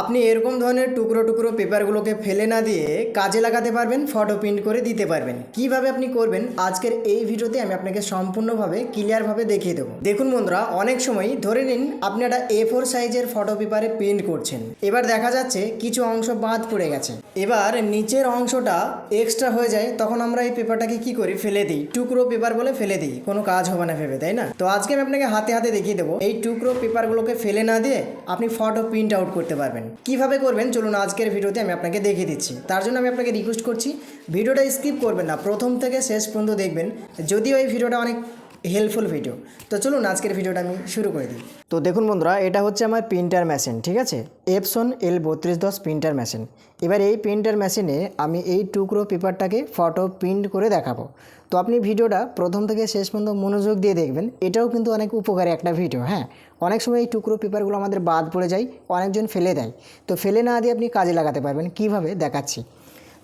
আপনি এরকম ধরনের টুকরো টুকরো পেপারগুলোকে ফেলে না দিয়ে কাজে লাগাতে পারবেন ফটো প্রিন্ট করে দিতে পারবেন। কীভাবে আপনি করবেন? আজকের এই ভিডিওতে আমি আপনাকে সম্পূর্ণভাবে ক্লিয়ারভাবে দেখিয়ে দেবো। দেখুন বন্ধুরা, অনেক সময় ধরে নিন, আপনি একটা এ ফোর সাইজের ফটো পেপারে প্রিন্ট করছেন। এবার দেখা যাচ্ছে কিছু অংশ বাদ পড়ে গেছে। এবার নিচের অংশটা এক্সট্রা হয়ে যায়, তখন আমরা এই পেপারটাকে কি করি? ফেলে দিই। টুকরো পেপার বলে ফেলে দিই। কোনো কাজ হবে না ভেবে, তাই না? তো আজকে আমি আপনাকে হাতে হাতে দেখিয়ে দেবো। এই টুকরো পেপারগুলোকে ফেলে না দিয়ে আপনি ফটো প্রিন্ট আউট করতে পারবেন। কীভাবে করবেন? চলুন আজকের ভিডিওতে আমি আপনাকে দেখিয়ে দিচ্ছি। তার জন্য আমি আপনাকে রিকোয়েস্ট করছি, ভিডিওটা স্কিপ করবেন না। প্রথম থেকে শেষ পর্যন্ত দেখবেন, যদিও এই ভিডিওটা অনেক হেল্পফুল ভিডিও তো চলুন আজকের ভিডিওটা আমি শুরু করে দিই। তো দেখুন বন্ধুরা, এটা হচ্ছে আমার প্রিন্টার মেশিন ঠিক আছে? এপসন এল বত্রিশ দশ প্রিন্টার মেশিন এবার এই প্রিন্টার মেশিনে আমি এই টুকরো পেপারটাকে ফটো প্রিন্ট করে দেখাবো। তো আপনি ভিডিওটা প্রথম থেকে শেষ পর্যন্ত মনোযোগ দিয়ে দেখবেন। এটাও কিন্তু অনেক উপকারী একটা ভিডিও হ্যাঁ? অনেক সময় এই টুকরো পেপারগুলো আমাদের বাদ পড়ে যায়, অনেকজন ফেলে দেয়। তো ফেলে না দিয়ে আপনি কাজে লাগাতে পারবেন, কীভাবে? দেখাচ্ছি।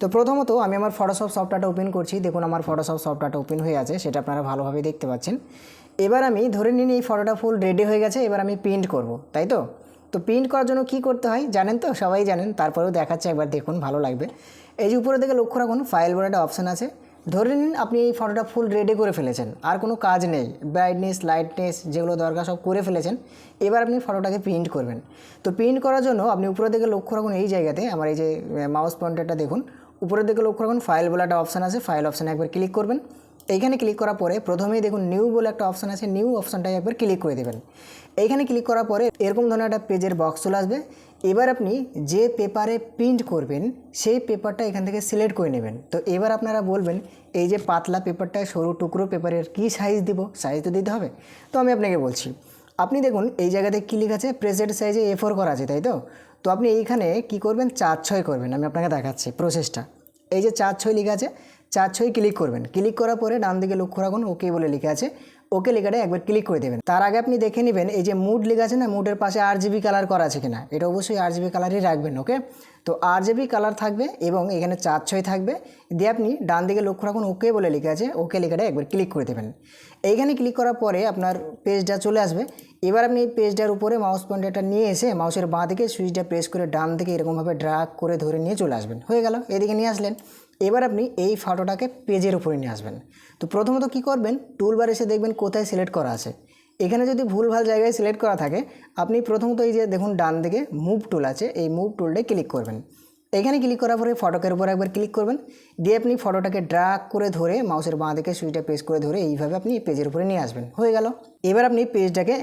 তো প্রথমত আমি আমার ফটোশপ সফটওয়্যারটা ওপেন করছি। দেখুন আমার ফটোশপ সফটওয়্যারটা ওপেন হয়ে আছে, সেটা আপনারা ভালোভাবে দেখতে পাচ্ছেন। এবার আমি ধরে নিন এই ফটোটা ফুল রেডি হয়ে গেছে, এবার আমি প্রিন্ট করব, তাই তো? তো প্রিন্ট করার জন্য কি করতে হয়, জানেন তো? সবাই জানেন, তারপরেও দেখাচ্ছে, একবার দেখুন, ভালো লাগবে। এই যে উপরে দিকে লক্ষ্য রাখুন ফাইল বলে একটা অপশান আছে। ধরে নিন আপনি এই ফটোটা ফুল রেডি করে ফেলেছেন, আর কোনো কাজ নেই ব্রাইটনেস লাইটনেস যেগুলো দরকার সব করে ফেলেছেন, এবার আপনি ফটোটাকে প্রিন্ট করবেন। তো প্রিন্ট করার জন্য আপনি উপরের দিকে লক্ষ্য রাখুন এই জায়গাতে, আমার এই যে মাউস পয়েন্টারটা দেখুন, উপরের দিকে লক্ষ্য রাখুন ফাইল বলে একটা অপশান আছে ফাইল অপশানে একবার ক্লিক করবেন। এইখানে ক্লিক করার পরে প্রথমেই দেখুন নিউ বলে একটা অপশান আছে নিউ অপশানটায় একবার ক্লিক করে দেবেন। এইখানে ক্লিক করার পরে এরকম ধরনের একটা পেজের বক্স চলে আসবে এবার আপনি যে পেপারে প্রিন্ট করবেন, সেই পেপারটা এখান থেকে সিলেক্ট করে নেবেন। তো এবার আপনারা বলবেন, এই যে পাতলা পেপারটা, সরু টুকরো পেপারের কী সাইজ দিব? সাইজ তো দিতে হবে। তো আমি আপনাকে বলছি, আপনি দেখুন, এই জায়গাতে কী লেখা আছে? প্রেসেন্ট সাইজে এ ফোর করা আছে, তাই তো? তো আপনি এইখানে কি করবেন? চার ছয় করবেন। আমি আপনাকে দেখাচ্ছি প্রসেসটা এই যে চার ছয় লেখা আছে, চার ছয় ক্লিক করবেন। ক্লিক করার পরে ডান দিকে লক্ষ্য রাখুন ওকে বলে লেখা আছে। ওকে লেখাটা একবার ক্লিক করে দেবেন। তার আগে আপনি দেখে নেবেন, এই যে মুড লেখা আছে না মুডের পাশে আর জিবি কালার করা আছে কিনা, এটা অবশ্যই আর জিবি কালারই রাখবেন ওকে তো আর জিবি কালার থাকবে এবং এখানে চার ছয় থাকবে। দিয়ে আপনি ডান দিকে লক্ষ্য রাখুন ওকে বলে লেখা আছে ওকে লেখাটা একবার ক্লিক করে দেবেন। এইখানে ক্লিক করার পরে আপনার পেজটা চলে আসবে। এবার আপনি এই পেজটার উপরে মাউস পয়েন্টারটা নিয়ে এসে মাউসের বাঁ দিকে সুইচটা প্রেস করে ডান দিকে এরকমভাবে ড্রাগ করে ধরে নিয়ে চলে আসবেন। হয়ে গেল, এদিকে নিয়ে আসলেন। এবার আপনি এই ফটোটাকে পেজের উপরে নিয়ে আসবেন। তো প্রথমত কি করবেন? টুলবার এসে দেখবেন কোথায় সিলেক্ট করা আছে। এখানে যদি ভুলভাল জায়গায় সিলেক্ট করা থাকে, আপনি প্রথমত এই যে দেখুন ডান দিকে মুভ টুল আছে, এই মুভ টুলটায় ক্লিক করবেন। এখানে ক্লিক করার পরে ফটোকের উপর একবার ক্লিক করবেন। দিয়ে আপনি ফটোটাকে ড্রাগ করে ধরে মাউসের বাঁ দিকে সুইচটা প্রেস করে ধরে এইভাবে আপনি পেজের উপরে নিয়ে আসবেন। হয়ে গেল। এবার আপনি পেজটাকে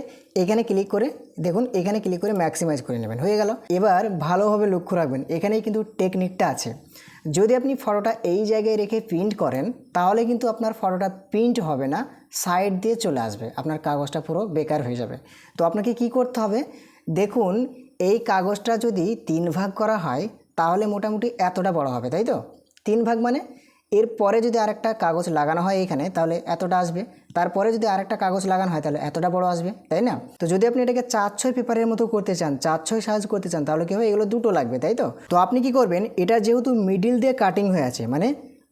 এখানে ক্লিক করে দেখুন, এখানে ক্লিক করে ম্যাক্সিমাইজ করে নেবেন। হয়ে গেল। এবার ভালোভাবে লক্ষ্য রাখবেন, এখানেই কিন্তু টেকনিকটা আছে। যদি আপনি ফটোটা এই জায়গায় রেখে প্রিন্ট করেন, তাহলে কিন্তু আপনার ফটোটা প্রিন্ট হবে না সাইড দিয়ে চলে আসবে, আপনার কাগজটা পুরো বেকার হয়ে যাবে। তো আপনাকে কি করতে হবে? দেখুন, এই কাগজটা যদি তিন ভাগ করা হয়, তাহলে মোটামুটি এতটা বড় হবে, তাই তো? তিন ভাগ মানে এরপরে যদি আরেকটা কাগজ লাগানো হয় এখানে, তাহলে এতটা আসবে। তারপরে যদি আরেকটা কাগজ লাগানো হয়, তাহলে এতটা বড় আসবে, তাই না? তো যদি আপনি এটাকে চার ছয় পেপারের মতো করতে চান, চার ছয় সাইজ করতে চান, তাহলে কী হবে? এগুলো দুটো লাগবে, তাই তো? তো আপনি কি করবেন, এটা যেহেতু মিডিল দিয়ে কাটিং হয়ে আছে মানে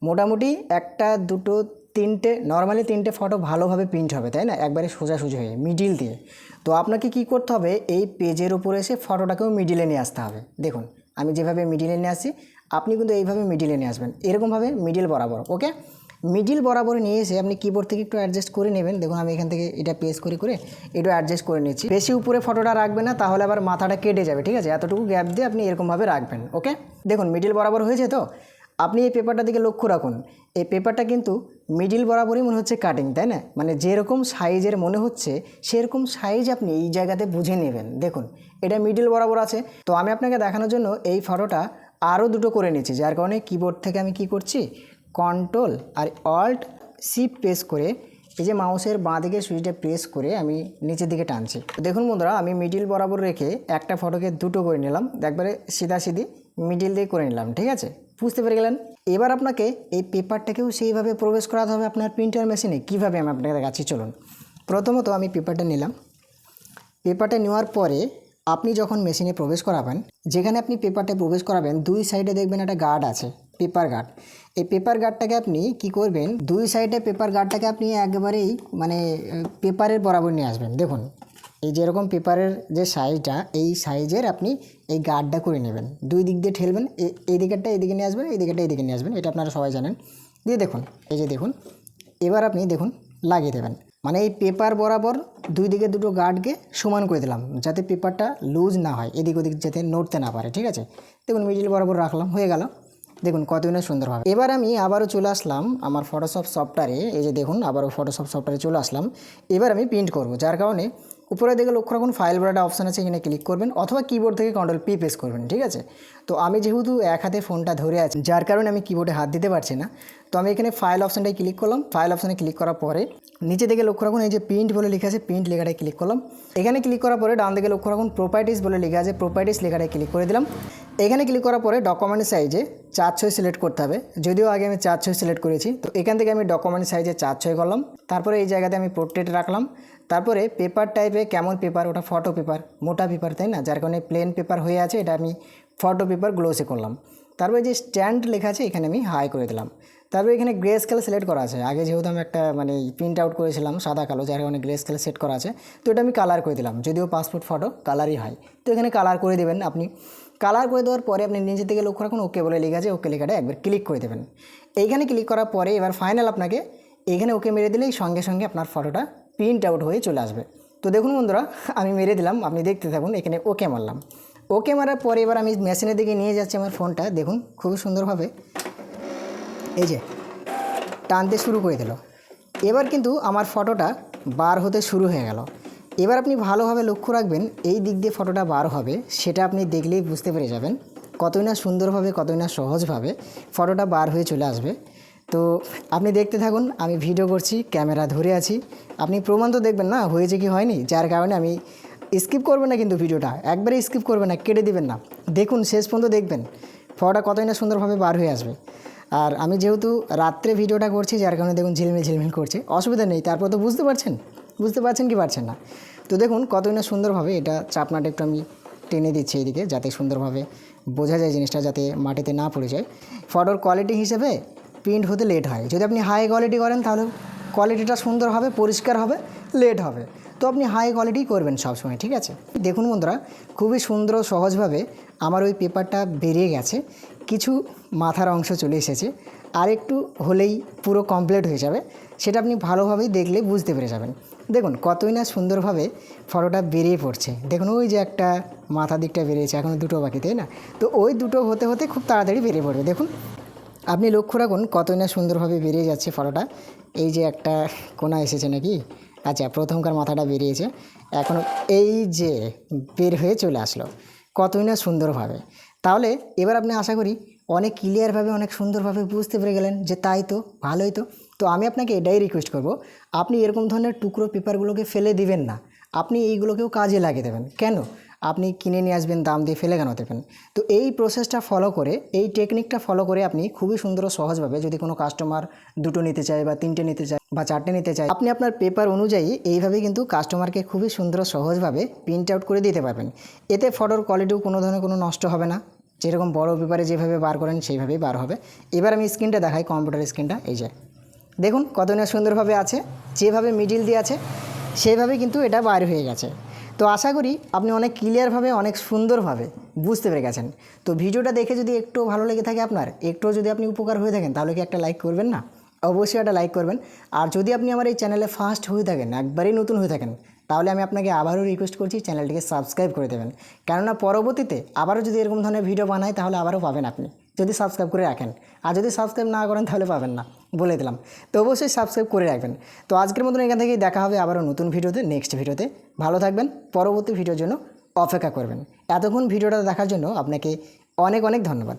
মোটামুটি একটা, দুটো, তিনটে নর্মালি তিনটে ফটো ভালোভাবে প্রিন্ট হবে, তাই না? একবারে সোজাসুজি হয়ে মিডিল দিয়ে। তো আপনাকে কি করতে হবে, এই পেজের উপরে এসে ফটোটাকেও মিডিলে নিয়ে আসতে হবে। দেখুন, আমি যেভাবে মিডিলে নিয়ে আসি আপনি কিন্তু এইভাবে মিডিলে নিয়ে আসবেন। এরকমভাবে মিডিল বরাবর ওকে মিডিল বরাবর নিয়ে এসে আপনি কিবোর্ড থেকে একটু অ্যাডজাস্ট করে নেবেন। দেখুন, আমি এখান থেকে এটা পেস করে করে একটু অ্যাডজাস্ট করে নিচ্ছি। বেশি উপরে ফটোটা রাখবেন না, তাহলে আবার মাথাটা কেটে যাবে, ঠিক আছে? এতটুকু গ্যাপ দিয়ে আপনি এরকমভাবে রাখবেন ওকে দেখুন মিডিল বরাবর হয়েছে তো? আপনি এই পেপারটা দিকে লক্ষ্য রাখুন। এই পেপারটা কিন্তু মিডিল বরাবরই মনে হচ্ছে কাটিং তাই না? মানে যেরকম সাইজের মনে হচ্ছে, সেরকম সাইজ আপনি এই জায়গাতে বুঝে নেবেন। দেখুন, এটা মিডিল বরাবর আছে। তো আমি আপনাকে দেখানোর জন্য এই ফটোটা আরও দুটো করে নিয়েছি, যার কারণে কিবোর্ড থেকে আমি কি করছি? কন্ট্রোল আর অল্ট সি প্রেস করে এই যে মাউসের বাঁ দিকে সুইচটা প্রেস করে আমি নিচের দিকে টানছি। দেখুন বন্ধুরা, আমি মিডিল বরাবর রেখে একটা ফটোকে দুটো করে নিলাম, একবারে সিধা সিধি মিডিল দিয়ে করে নিলাম, ঠিক আছে? বুঝতে পেরে গেলেন? এবার আপনাকে এই পেপারটাকেও সেইভাবে প্রবেশ করাতে হবে আপনার প্রিন্টার মেশিনে কীভাবে আমি আপনাকে দেখাচ্ছি, চলুন। প্রথমত আমি পেপারটা নিলাম। পেপারটা নেওয়ার পরে আপনি যখন মেশিনে প্রবেশ করাবেন, যেখানে আপনি পেপারটা প্রবেশ করাবেন, দুই সাইডে দেখবেন একটা গার্ড আছে, পেপার গার্ড। এই পেপার গার্ডটাকে আপনি কি করবেন, দুই সাইডে পেপার গার্ডটাকে আপনি একেবারেই মানে পেপারের বরাবর নিয়ে আসবেন। দেখুন, এই যেরকম পেপারের যে সাইজটা, এই সাইজের আপনি এই গার্ডটা করে নেবেন। দুই দিক দিয়ে ঠেলবেন এই দিকেরটা এইদিকে নিয়ে আসবেন, এই দিকেরটা এইদিকে নিয়ে আসবেন, এটা আপনারা সবাই জানেন। দিয়ে দেখুন, এই যে দেখুন, এবার আপনি দেখুন, লাগিয়ে দেবেন। মানে এই পেপার বরাবর দুই দিকে দুটো গার্ডকে সমান করে দিলাম, যাতে পেপারটা লুজ না হয়, এদিক ওদিক যাতে নড়তে না পারে, ঠিক আছে? দেখুন, মিডিল বরাবর রাখলাম, হয়ে গেল। দেখুন, কতই সুন্দরভাবে এবার আমি আবারও চলে আসলাম আমার ফটোশপ সফটওয়্যারে এই যে দেখুন, আবারও ফটোশপ সফটওয়্যারে চলে আসলাম। এবার আমি প্রিন্ট করব, যার কারণে উপরে দিকে লক্ষ্য রাখুন ফাইল বড় একটা অপশান আছে, এখানে ক্লিক করবেন, অথবা কিবোর্ড থেকে কন্ট্রোল পি প্রেস করবেন, ঠিক আছে? তো আমি যেহেতু এক হাতে ফোনটা ধরে আছি, যার কারণে আমি কিবোর্ডে হাত দিতে পারছি না তো আমি এখানে ফাইল অপশানটায় ক্লিক করলাম। ফাইল অপশানে ক্লিক করার পরে নিচে দিকে লক্ষ্য রাখুন, এই যে প্রিন্ট বলে লেখা আছে প্রিন্ট লেখাটায় ক্লিক করলাম। এখানে ক্লিক করার পরে ডান দিকে লক্ষ্য রাখুন প্রপার্টিস বলে লেখা আছে প্রপার্টিস লেখাটায় ক্লিক করে দিলাম। এখানে ক্লিক করার পরে ডকুমেন্ট সাইজে চার ছয় সিলেক্ট করতে হবে। যদিও আগে আমি চার ছয় সিলেক্ট করেছি, তো এখান থেকে আমি ডকুমেন্ট সাইজে চার ছয় করলাম। তারপরে এই জায়গাতে আমি পোর্ট্রেট রাখলাম। তারপরে পেপার টাইপে কেমন পেপার ওটা ফটো পেপার মোটা পেপার তাই না? যার কারণে প্লেন পেপার হয়ে আছে, এটা আমি ফটো পেপার গ্লোসে করলাম। তারপরে যে স্ট্যান্ড লেখা আছে, এখানে আমি হাই করে দিলাম। তারপরে এখানে গ্রে স্কেল সিলেক্ট করা আছে। আগে যেহেতু আমি একটা মানে প্রিন্ট আউট করেছিলাম সাদা কালো, যার কারণে গ্রে স্কেল সেট করা আছে। তো এটা আমি কালার করে দিলাম, যদিও পাসপোর্ট ফটো কালারই হয়। তো এখানে কালার করে দেবেন আপনি। কালার করে দেওয়ার পরে আপনি নিজে থেকে লক্ষ্য রাখুন ওকে বলে লেখা আছে ওকে লেখাটা একবার ক্লিক করে দেবেন। এইখানে ক্লিক করার পরে এবার ফাইনাল আপনাকে এইখানে ওকে মেরে দিলেই সঙ্গে সঙ্গে আপনার ফটোটা প্রিন্ট আউট হয়ে চলে আসবে। তো দেখুন বন্ধুরা, আমি মেরে দিলাম, আপনি দেখতে থাকুন, এখানে ওকে মারলাম। ওকে মারার পরে এবার আমি মেশিনের দিকে নিয়ে যাচ্ছি আমার ফোনটা দেখুন খুবই সুন্দরভাবে। এই যে, টানতে শুরু করে দিল। এবার কিন্তু আমার ফটোটা বার হতে শুরু হয়ে গেল। এবার আপনি ভালোভাবে লক্ষ্য রাখবেন, এই দিক দিয়ে ফটোটা বার হবে, সেটা আপনি দেখলেই বুঝতে পেরে যাবেন কতই না সুন্দরভাবে, কতই না সহজভাবে ফটোটা বার হয়ে চলে আসবে। তো আপনি দেখতে থাকুন, আমি ভিডিও করছি, ক্যামেরা ধরে আছি। আপনি প্রমাণ তো দেখবেন না, হয়েছে কি হয়নি, যার কারণে আমি স্কিপ করবেন না কিন্তু ভিডিওটা, একবারে স্কিপ করবেন না, কেটে দিবেন না। দেখুন, শেষ পর্যন্ত দেখবেন, ফটোটা কতই না সুন্দরভাবে বার হয়ে আসবে। আর আমি যেহেতু রাত্রে ভিডিওটা করছি, যার কারণে দেখুন ঝিলমিল ঝিলমিল করছে। অসুবিধা নেই, তারপর তো বুঝতে পারছেন? বুঝতে পারছেন কি পারছেন না? তো দেখুন, কতই না সুন্দরভাবে এটা চাপনাটা একটু আমি টেনে দিচ্ছি এইদিকে, যাতে সুন্দরভাবে বোঝা যায় জিনিসটা, যাতে মাটিতে না পড়ে যায়। ফটোর কোয়ালিটি হিসেবে প্রিন্ট হতে লেট হয়। যদি আপনি হাই কোয়ালিটি করেন, তাহলে কোয়ালিটিটা সুন্দর হবে, পরিষ্কার হবে লেট হবে। তো আপনি হাই কোয়ালিটি করবেন সবসময়, ঠিক আছে? দেখুন বন্ধুরা, খুবই সুন্দর সহজভাবে আমার ওই পেপারটা বেরিয়ে গেছে। কিছু মাথার অংশ চলে এসেছে। আর একটু হলেই পুরো কমপ্লিট হয়ে যাবে। সেটা আপনি ভালোভাবেই দেখলে বুঝতে পেরে যাবেন। দেখুন, কতই না সুন্দরভাবে ফটোটা বেরিয়ে পড়ছে। দেখুন, ওই যে একটা মাথা দিকটা বেরিয়েছে এখনও দুটো বাকি, তাই না? তো ওই দুটো হতে হতে খুব তাড়াতাড়ি বেরিয়ে পড়বে। দেখুন, আপনি লক্ষ্য রাখুন, কতই না সুন্দরভাবে বেরিয়ে যাচ্ছে ফটোটা। এই যে একটা কোনা এসেছে নাকি? আচ্ছা প্রথমকার মাথাটা বেরিয়েছে। এখন এই যে বের হয়ে চলে আসলো। কতই না সুন্দরভাবে। তাহলে এবার আপনি আশা করি অনেক ক্লিয়ারভাবে অনেক সুন্দরভাবে বুঝতে পেরে গেলেন যে তাই তো, ভালোই তো। তো আমি আপনাকে এটাই রিকোয়েস্ট করব, আপনি এরকম ধরনের টুকরো পেপারগুলোকে ফেলে দিবেন না। আপনি এইগুলোকেও কাজে লাগিয়ে দেবেন। কেন? আপনি কিনে নিয়ে আসবেন, দাম দিয়ে ফেলে কেন দেবেন তো এই প্রসেসটা ফলো করে, এই টেকনিকটা ফলো করে আপনি খুবই সুন্দর ও সহজভাবে যদি কোনো কাস্টমার দুটো নিতে চায় বা তিনটে নিতে চায় বা চারটে নিতে চায়, আপনি আপনার পেপার অনুযায়ী এইভাবে কিন্তু কাস্টমারকে খুবই সুন্দর সহজভাবে প্রিন্ট আউট করে দিতে পারবেন। এতে ফটোর কোয়ালিটিও কোনো ধরনের কোনো নষ্ট হবে না। যেরকম বড় পেপারে যেভাবে বার করেন, সেইভাবেই বার হবে। এবার আমি স্ক্রিনটা দেখাই কম্পিউটার স্ক্রিনটা এই যে। দেখুন কত না সুন্দরভাবে আছে, যেভাবে মিডিল দিয়ে আছে সেইভাবে কিন্তু এটা বার হয়ে গেছে। তো আশা করি আপনি অনেক ক্লিয়ারভাবে অনেক সুন্দরভাবে বুঝতে পেরে গেছেন। তো ভিডিওটা দেখে যদি একটু ভালো লেগে থাকে আপনার, একটু যদি আপনি উপকার হয়ে থাকেন, তাহলে কি একটা লাইক করবেন না? অবশ্যই একটা লাইক করবেন। আর যদি আপনি আমার এই চ্যানেলে ফার্স্ট হয়ে থাকেন, একবারেই নতুন হয়ে থাকেন, তাহলে আমি আপনাকে আবারও রিকোয়েস্ট করছি চ্যানেলটিকে সাবস্ক্রাইব করে দেবেন। কেননা পরবর্তীতে আবারও যদি এরকম ধরনের ভিডিও বানাই, তাহলে আবারও পাবেন আপনি। যদি সাবস্ক্রাইব করে রাখেন। আর যদি সাবস্ক্রাইব না করেন, তাহলে পাবেন না। বলে দিলাম। তো অবশ্যই সাবস্ক্রাইব করে রাখবেন। তো আজকের মতন এখান থেকেই দেখা হবে আবারও নতুন ভিডিওতে নেক্সট ভিডিওতে। ভালো থাকবেন, পরবর্তী ভিডিওর জন্য অপেক্ষা করবেন। এতক্ষণ ভিডিওটা দেখার জন্য আপনাকে অনেক অনেক ধন্যবাদ।